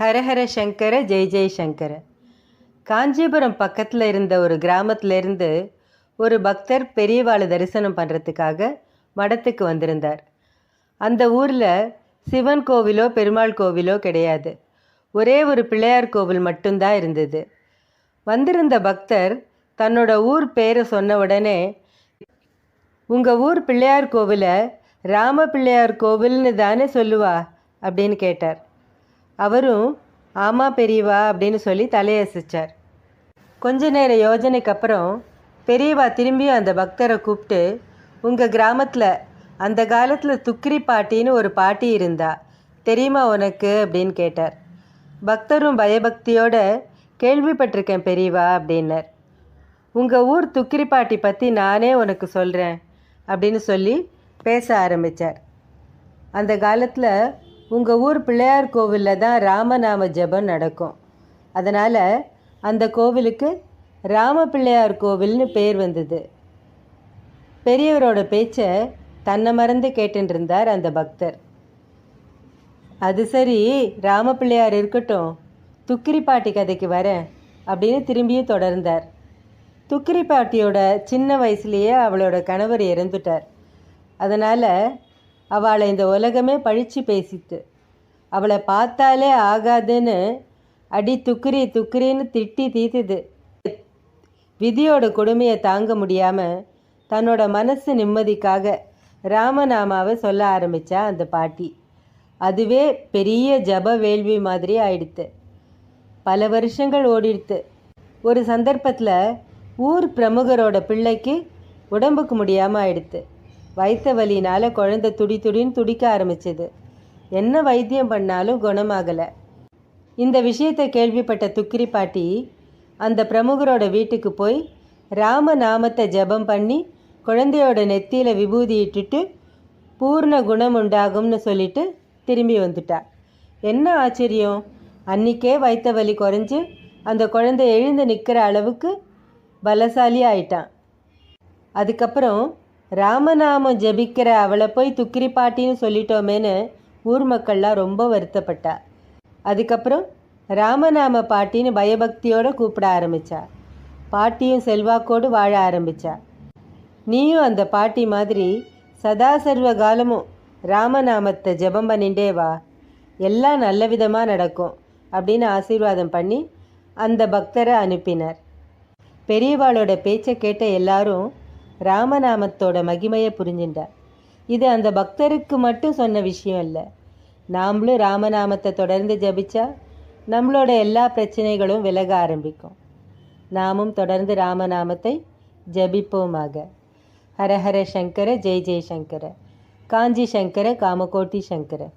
ஹரஹர சங்கர ஜெய் ஜெய் சங்கர. காஞ்சிபுரம் பக்கத்தில் இருந்த ஒரு கிராமத்துல இருந்து ஒரு பக்தர் பெரியவாளை தரிசனம் பண்ணுறதுக்காக மடத்துக்கு வந்திருந்தார். அந்த ஊரில் சிவன் கோவிலோ பெருமாள் கோவிலோ கிடையாது. ஒரே ஒரு பிள்ளையார் கோவில் மட்டும்தான் இருந்தது. வந்திருந்த பக்தர் தன்னோட ஊர் பேரை சொன்ன உடனே உங்கள் ஊர் பிள்ளையார் கோவிலை ராம பிள்ளையார் கோவில்னு தானே சொல்லுவா? அப்படின்னு கேட்டார். அவரும் ஆமாம் பெரியவா அப்படின்னு சொல்லி தலையசிச்சார். கொஞ்ச நேர யோஜனைக்கு அப்புறம் பெரியவா திரும்பியும் அந்த பக்தரை கூப்பிட்டு உங்கள் கிராமத்தில் அந்த காலத்தில் துக்கிரி பாட்டின்னு ஒரு பாட்டி இருந்தா தெரியுமா உனக்கு? அப்படின்னு கேட்டார். பக்தரும் பயபக்தியோட கேள்விப்பட்டிருக்கேன் பெரியவா அப்படின்னார். உங்கள் ஊர் துக்கிரி பாட்டி பற்றி நானே உனக்கு சொல்கிறேன் அப்படின்னு சொல்லி பேச ஆரம்பித்தார் அந்த காலத்தில் உங்கள் ஊர் பிள்ளையார் கோவிலில் தான் ராமநாம ஜெபம் நடக்கும். அதனால் அந்த கோவிலுக்கு ராம பிள்ளையார் கோவில்னு பேர் வந்தது. பெரியவரோட பேச்சை தன்னை மறந்து கேட்டுருந்தார் அந்த பக்தர். அது சரி ராம பிள்ளையார் இருக்கட்டும் துக்கிரி பாட்டி கதைக்கு வரேன் அப்படின்னு திரும்பியும் தொடர்ந்தார். துக்கிரி பாட்டியோட சின்ன வயசுலேயே அவளோட கணவர் இறந்துட்டார். அதனால் அவளை இந்த உலகமே பழிச்சு பேசிட்டு. அவளை பார்த்தாலே ஆகாதுன்னு அடி துக்கிரி துக்கிரின்னு திட்டி தீத்துது. விதியோட கொடுமையை தாங்க முடியாமல் தன்னோட மனசு நிம்மதிக்காக ராமநாமாவை சொல்ல ஆரம்பித்தா அந்த பாட்டி. அதுவே பெரிய ஜப வேள்வி மாதிரி ஆயிடுத்து. பல வருஷங்கள் ஓடிடுத்து. ஒரு சந்தர்ப்பத்தில் ஊர் பிரமுகரோட பிள்ளைக்கு உடம்புக்கு முடியாமல் ஆயிடுத்து. வைத்த வலினால் குழந்தை துடி துடின்னு துடிக்க ஆரம்பிச்சது. என்ன வைத்தியம் பண்ணாலும் குணமாகலை. இந்த விஷயத்தை கேள்விப்பட்ட துக்கிரி பாட்டி அந்த பிரமுகரோட வீட்டுக்கு போய் ராம நாமத்தை ஜெபம் பண்ணி குழந்தையோட நெத்தியில் விபூதி இட்டுட்டு பூர்ண குணம் உண்டாகும்னு சொல்லிட்டு திரும்பி வந்துட்டா. என்ன ஆச்சரியம்? அன்னிக்கே வைத்த வலி குறைஞ்சு அந்த குழந்தை எழுந்து நிற்கிற அளவுக்கு பலசாலி ஆயிட்டான் அதுக்கப்புறம் ராமநாமம் ஜெபிக்கிற அவளை போய் துக்கிரி பாட்டின்னு சொல்லிட்டோமேன்னு ஊர் மக்கள்லாம் ரொம்ப வருத்தப்பட்டா. அதுக்கப்புறம் ராமநாம பாட்டின்னு பயபக்தியோடு கூப்பிட ஆரம்பித்தா பாட்டியும் செல்வாக்கோடு வாழ ஆரம்பிச்சா. நீயும் அந்த பாட்டி மாதிரி சதா சர்வ காலமும் ராமநாமத்தை ஜெபம் பண்ணிண்டே வா. எல்லாம் நல்ல விதமாக நடக்கும் அப்படின்னு ஆசீர்வாதம் பண்ணி அந்த பக்தரை அனுப்பினார். பெரியவாளோட பேச்சை கேட்ட எல்லாரும் ராமநாமத்தோட மகிமையை புரிஞ்சின்றார் இது அந்த பக்தருக்கு மட்டும் சொன்ன விஷயம் இல்லை நாமளும் ராமநாமத்தை தொடர்ந்து ஜபிச்சா நம்மளோட எல்லா பிரச்சனைகளும் விலக ஆரம்பிக்கும். நாமும் தொடர்ந்து ராமநாமத்தை ஜபிப்போமாக. ஹரஹர சங்கர ஜெய் ஜெய் சங்கர. காஞ்சி சங்கர காமகோட்டி சங்கர.